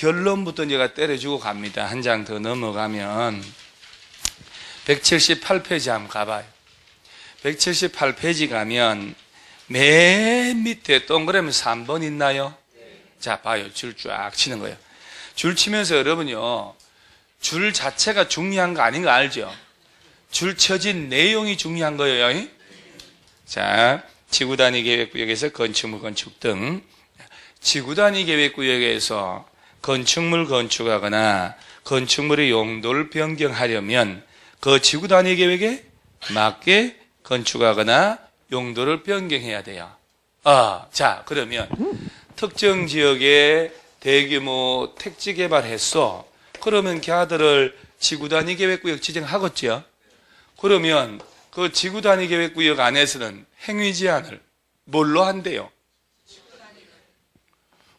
결론부터 제가 때려주고 갑니다. 한 장 더 넘어가면 178페이지 한번 가봐요. 178페이지 가면 맨 밑에 동그라미 3번 있나요? 자, 봐요. 줄 쫙 치는 거예요. 줄 치면서 여러분요, 줄 자체가 중요한 거 아닌 거 알죠? 줄 쳐진 내용이 중요한 거예요. 자, 지구단위 계획구역에서 건축물 건축 등 지구단위 계획구역에서 건축물 건축하거나 건축물의 용도를 변경하려면 그 지구 단위 계획에 맞게 건축하거나 용도를 변경해야 돼요. 아, 자, 그러면 특정 지역에 대규모 택지 개발했어. 그러면 걔들을 지구 단위 계획구역 지정하겠죠. 그러면 그 지구 단위 계획구역 안에서는 행위 제한을 뭘로 한대요?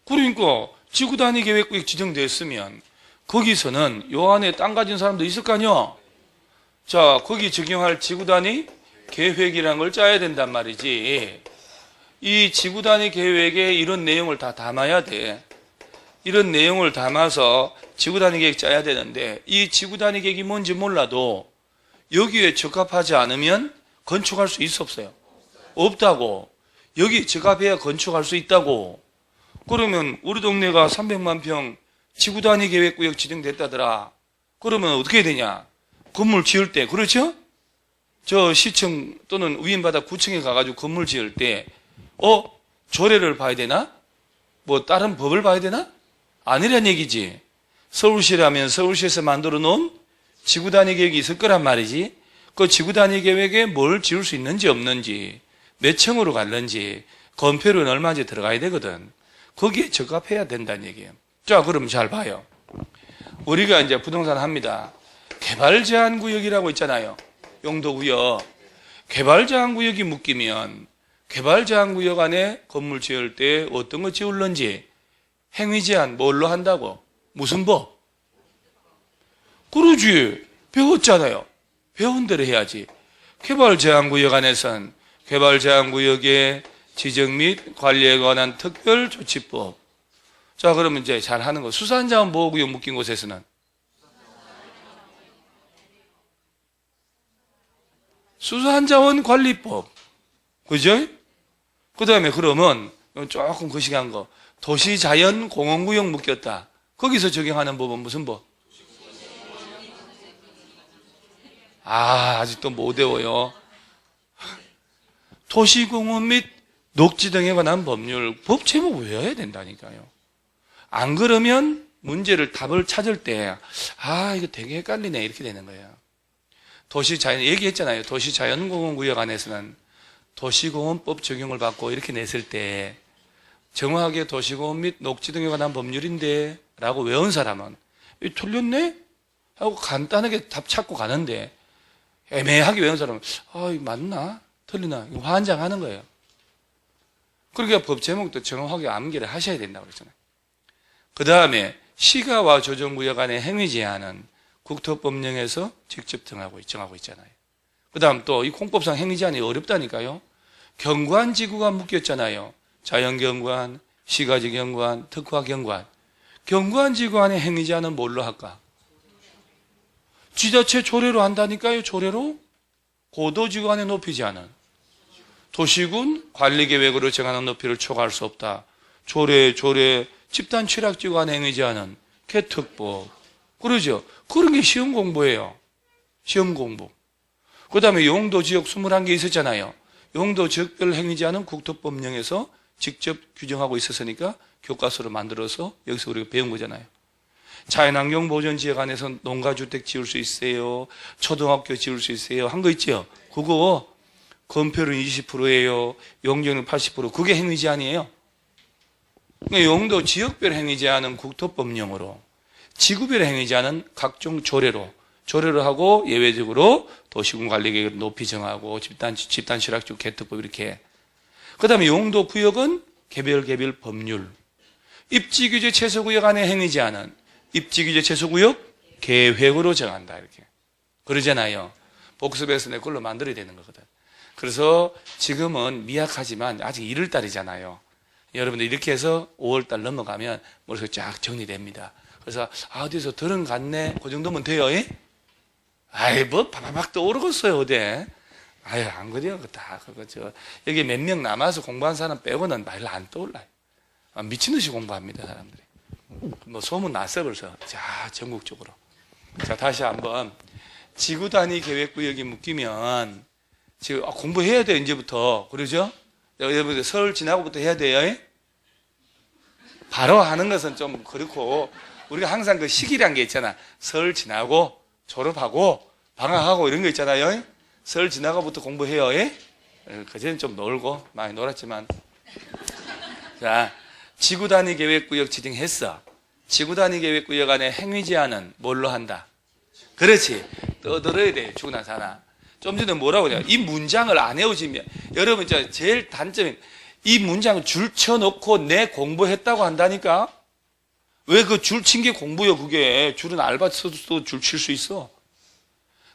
그러니까 지구 단위 계획구역 지정됐으면 거기서는 요 안에 땅 가진 사람도 있을 거 아니야? 자, 거기 적용할 지구 단위 계획이라는 걸 짜야 된단 말이지. 이 지구 단위 계획에 이런 내용을 다 담아야 돼. 이런 내용을 담아서 지구 단위 계획 짜야 되는데 이 지구 단위 계획이 뭔지 몰라도 여기에 적합하지 않으면 건축할 수 있어 없어요? 없다고. 여기 적합해야 건축할 수 있다고. 그러면 우리 동네가 300만 평 지구 단위 계획구역 지정됐다더라. 그러면 어떻게 되냐? 건물 지을 때 그렇죠? 저 시청 또는 우인바다 구청에 가가지고 건물 지을 때 어? 조례를 봐야 되나? 뭐 다른 법을 봐야 되나? 아니란 얘기지. 서울시라면 서울시에서 만들어 놓은 지구 단위 계획이 있을 거란 말이지. 그 지구 단위 계획에 뭘 지을 수 있는지 없는지, 몇 층으로 갈는지, 건폐료는 얼마인지 들어가야 되거든. 거기에 적합해야 된다는 얘기예요. 자, 그럼 잘 봐요. 우리가 이제 부동산 합니다. 개발 제한 구역이라고 있잖아요. 용도 구역. 개발 제한 구역이 묶이면 개발 제한 구역 안에 건물 지을 때 어떤 거 지을런지 행위 제한 뭘로 한다고? 무슨 법? 그러지. 배웠잖아요. 배운 대로 해야지. 개발 제한 구역 안에선 개발 제한 구역의 지정 및 관리에 관한 특별 조치법. 자, 그러면 이제 잘 하는 거. 수산자원 보호구역 묶인 곳에서는 수산자원 관리법. 그죠? 그 다음에 그러면 조금 거시기한 거. 도시자연 공원구역 묶였다. 거기서 적용하는 법은 무슨 법? 아, 아직도 못 외워요. 도시공원 및 녹지 등에 관한 법률, 법 제목 외워야 된다니까요. 안 그러면 문제를 답을 찾을 때, 아, 이거 되게 헷갈리네. 이렇게 되는 거예요. 도시 자연, 얘기했잖아요. 도시 자연공원 구역 안에서는 도시공원법 적용을 받고 이렇게 냈을 때, 정확하게 도시공원 및 녹지 등에 관한 법률인데, 라고 외운 사람은, 이 틀렸네? 하고 간단하게 답 찾고 가는데, 애매하게 외운 사람은, 아, 이거 맞나? 틀리나? 이거 환장하는 거예요. 그러니까 법 제목도 정확하게 암기를 하셔야 된다고 그랬잖아요. 그 다음에 시가와 조정구역 안의 행위 제한은 국토법령에서 직접 정하고, 정하고 있잖아요. 그 다음 또 이 공법상 행위 제한이 어렵다니까요. 경관 지구가 묶였잖아요. 자연경관, 시가지 경관, 특화 경관. 경관 지구 안의 행위 제한은 뭘로 할까? 지자체 조례로 한다니까요, 조례로? 고도지구 안에 높이 제한은. 도시군 관리계획으로 정하는 높이를 초과할 수 없다. 조례, 조례, 집단 취락지구 안에 행위 제한은 개특법. 그러죠? 그런 게 시험 공부예요. 시험 공부. 그 다음에 용도 지역 21개 있었잖아요. 용도 지역별 행위 제한은 국토법령에서 직접 규정하고 있었으니까 교과서로 만들어서 여기서 우리가 배운 거잖아요. 자연환경 보전 지역 안에서 농가주택 지을 수 있어요. 초등학교 지을 수 있어요. 한 거 있죠? 그거 건폐율은 20%예요. 용적률 80%. 그게 행위 제한이에요. 용도 지역별 행위 제한은 국토법령으로, 지구별 행위 제한은 각종 조례로, 조례를 하고 예외적으로 도시군 관리 계획을 높이 정하고 집단 집단 실학주 개특법 이렇게. 그다음에 용도 구역은 개별 개별 법률. 입지 규제 최소 구역 안에 행위 제한은 입지 규제 최소 구역 계획으로 정한다 이렇게. 그러잖아요. 복습에서 내 걸로 만들어야 되는 거거든. 그래서 지금은 미약하지만 아직 1월 달이잖아요. 여러분들 이렇게 해서 5월달 넘어가면 머릿속에 쫙 정리됩니다. 그래서 아, 어디서 들은 갔네 그 정도면 돼요. 예? 아이 뭐 바바박 떠오르겠어요 어디 아유 안 그래요 그거 다 그거 저 여기 몇 명 남아서 공부한 사람 빼고는 말로 안 떠올라요 아, 미친 듯이 공부합니다 사람들이 뭐 소문 났어 벌써 자 전국적으로 자 다시 한번 지구 단위 계획 구역이 묶이면 지금 아, 공부해야 돼요 이제부터 그러죠 여러분들 서울 지나고부터 해야 돼요 예? 바로 하는 것은 좀 그렇고 우리가 항상 그 시기란 게 있잖아 설 지나고 졸업하고 방학하고 이런 거 있잖아요. 설 지나가부터 공부해요. 예? 그전엔 좀 놀고 많이 놀았지만 자 지구 단위 계획 구역 지정했어. 지구 단위 계획 구역 안에 행위 제한은 뭘로 한다? 그렇지. 떠들어야 돼. 죽으나 사나. 좀 전에 뭐라고 해요? 이 문장을 안 외우시면 여러분 저 제일 단점이 이 문장을 줄 쳐놓고 내 공부했다고 한다니까. 왜 그 줄 친 게 공부요? 그게 줄은 알바 써도 줄 칠 수 있어.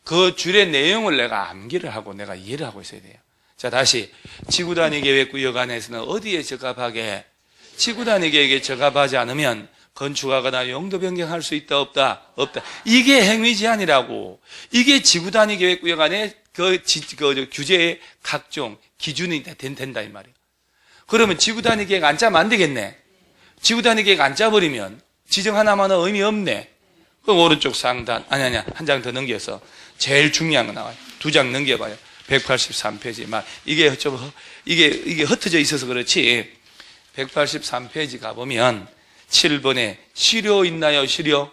그 줄의 내용을 내가 암기를 하고 내가 이해를 하고 있어야 돼요. 자 다시 지구 단위 계획 구역 안에서는 어디에 적합하게 지구 단위 계획에 적합하지 않으면 건축하거나 용도 변경할 수 있다 없다 없다 이게 행위 제한이라고 이게 지구 단위 계획 구역 안에 그, 지, 그 규제의 각종 기준이 된, 된다 이 말이에요. 그러면 지구 단위 계획 안 짜면 안 되겠네. 지구 단위 계획 안 짜버리면 지정 하나만은 의미 없네. 그 오른쪽 상단 아니 아니야 한 장 더 넘겨서 제일 중요한 거 나와요. 두 장 넘겨봐요. 183페이지 막 이게 좀 허- 이게 이게 흩어져 있어서 그렇지. 183페이지 가 보면 7번에 시료 있나요? 시료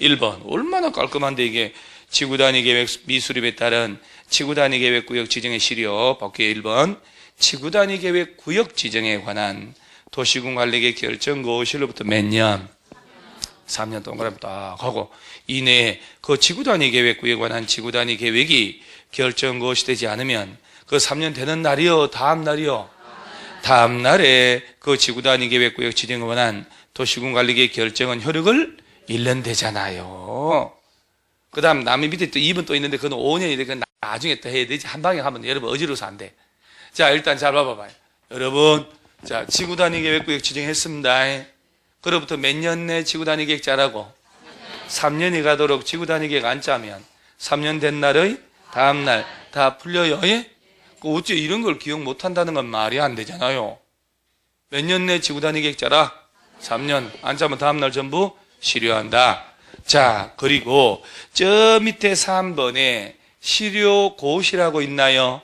1번. 얼마나 깔끔한데 이게. 지구 단위 계획 미수립에 따른 지구 단위 계획 구역 지정의 시료 복귀 1번. 지구 단위 계획 구역 지정에 관한 도시군 관리계 결정 고시로부터 몇 년? 3년 동그라미 딱 하고 이내에 그 지구 단위 계획 구에 관한 지구 단위 계획이 결정 것이 되지 않으면 그 3년 되는 날이요? 다음 날이요? 다음 날에 그 지구 단위 계획 구역 지정에 관한 도시군 관리계 결정은 효력을 1년 되잖아요. 그 다음 남의 밑에 또 2번 또 있는데 그건 5년이 돼. 그건 나중에 또 해야 되지. 한 방에 하면 여러분 어지러워서 안 돼. 자, 일단 잘 봐봐봐요. 여러분, 자, 지구 단위 계획 구역 지정했습니다. 그로부터 몇 년 내 지구 단위 계획 짜라고? 3년이 가도록 지구 단위 계획 안 짜면 3년 된 날의 다음 날 다 풀려요. 예? 그 어째 이런 걸 기억 못 한다는 건 말이 안 되잖아요. 몇 년 내 지구 단위 계획 짜라? 3년. 안 짜면 다음 날 전부 실효한다. 자, 그리고 저 밑에 3번에 실효 고시라고 있나요?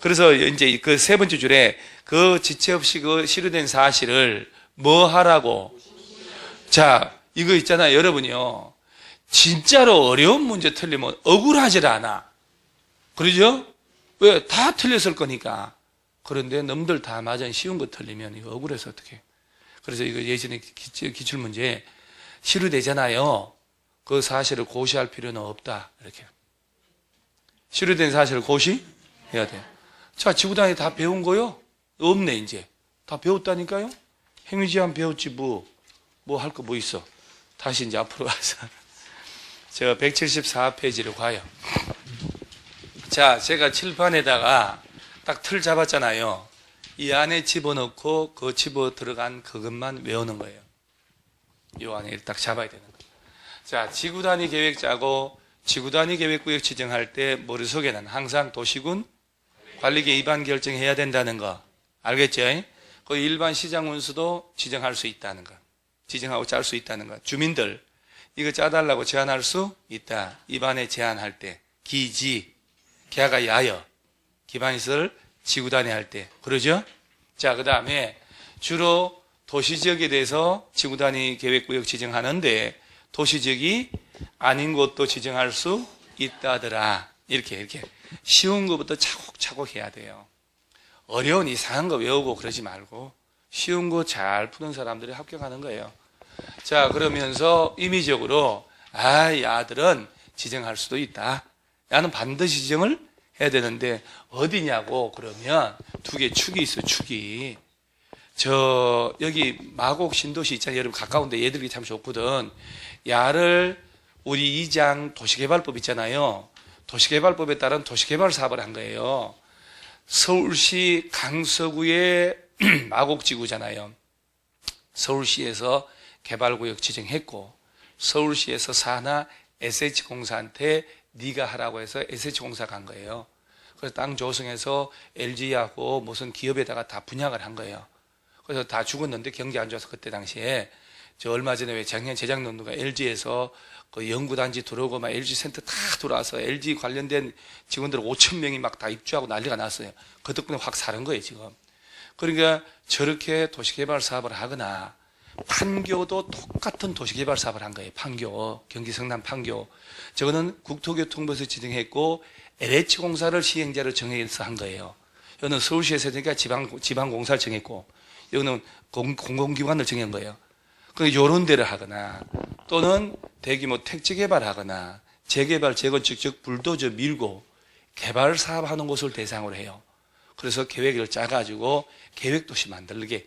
그래서 이제 그 세 번째 줄에 그 지체 없이 그 실효된 사실을 뭐 하라고? 자, 이거 있잖아요. 여러분이요. 진짜로 어려운 문제 틀리면 억울하질 않아. 그러죠? 왜? 다 틀렸을 거니까. 그런데 넘들 다 맞은 쉬운 거 틀리면 이거 억울해서 어떻게. 그래서 이거 예전에 기- 기출 문제 실효되잖아요. 그 사실을 고시할 필요는 없다. 이렇게. 실효된 사실을 고시해야 돼요. 자, 지구단위 다 배운 거요? 없네, 이제. 다 배웠다니까요? 행위제한 배웠지, 뭐. 뭐 할 거 뭐 있어. 다시 이제 앞으로 가서. 제가 174페이지를 가요. 자, 제가 칠판에다가 딱 틀 잡았잖아요. 이 안에 집어넣고 그 집어 들어간 그것만 외우는 거예요. 이 안에 딱 잡아야 되는 거예요. 자, 지구 단위 계획 짜고 지구 단위 계획 구역 지정할 때 머릿속에는 항상 도시군 관리계 위반 결정해야 된다는 거. 알겠죠? 그 일반 시장 운수도 지정할 수 있다는 거. 지정하고 짤 수 있다는 거. 주민들 이거 짜달라고 제안할 수 있다. 입안에 제안할 때 기지 개가 야여 기반시설 지구 단위 할 때 그러죠? 자, 그 다음에 주로 도시 지역에 대해서 지구 단위 계획구역 지정하는데 도시 지역이 아닌 곳도 지정할 수 있다더라. 이렇게 이렇게 쉬운 것부터 차곡차곡 해야 돼요. 어려운 이상한 거 외우고 그러지 말고 쉬운 거 잘 푸는 사람들이 합격하는 거예요. 자, 그러면서 임의적으로 아, 이 아들은 지정할 수도 있다. 나는 반드시 지정을 해야 되는데 어디냐고 그러면 두 개 축이 있어, 축이. 저 여기 마곡 신도시 있잖아요. 여러분 가까운데 얘들이 참 좋거든. 야를 우리 이장 도시개발법 있잖아요. 도시개발법에 따른 도시개발 사업을 한 거예요. 서울시 강서구의 마곡지구잖아요. 서울시에서 개발구역 지정했고 서울시에서 사나 SH공사한테 네가 하라고 해서 SH공사 간 거예요. 그래서 땅 조성해서 LG하고 무슨 기업에다가 다 분양을 한 거예요. 그래서 다 죽었는데 경기 안 좋아서 그때 당시에 저 얼마 전에 왜 작년 재작년도가 LG에서 그 연구단지 들어오고 막 LG 센터 다 들어와서 LG 관련된 직원들 5천 명이 막 다 입주하고 난리가 났어요. 그 덕분에 확 사는 거예요 지금. 그러니까 저렇게 도시개발 사업을 하거나 판교도 똑같은 도시개발 사업을 한 거예요. 판교 경기 성남 판교 저거는 국토교통부에서 지정했고 LH공사를 시행자로 정해서 한 거예요. 여기는 서울시에서 했으니까 지방 지방 공사를 정했고 여기는 공, 공공기관을 정한 거예요. 그 요런 데를 하거나 또는 대규모 택지 개발하거나 재개발, 재건축, 즉 불도저 밀고 개발 사업하는 곳을 대상으로 해요. 그래서 계획을 짜가지고 계획 도시 만들게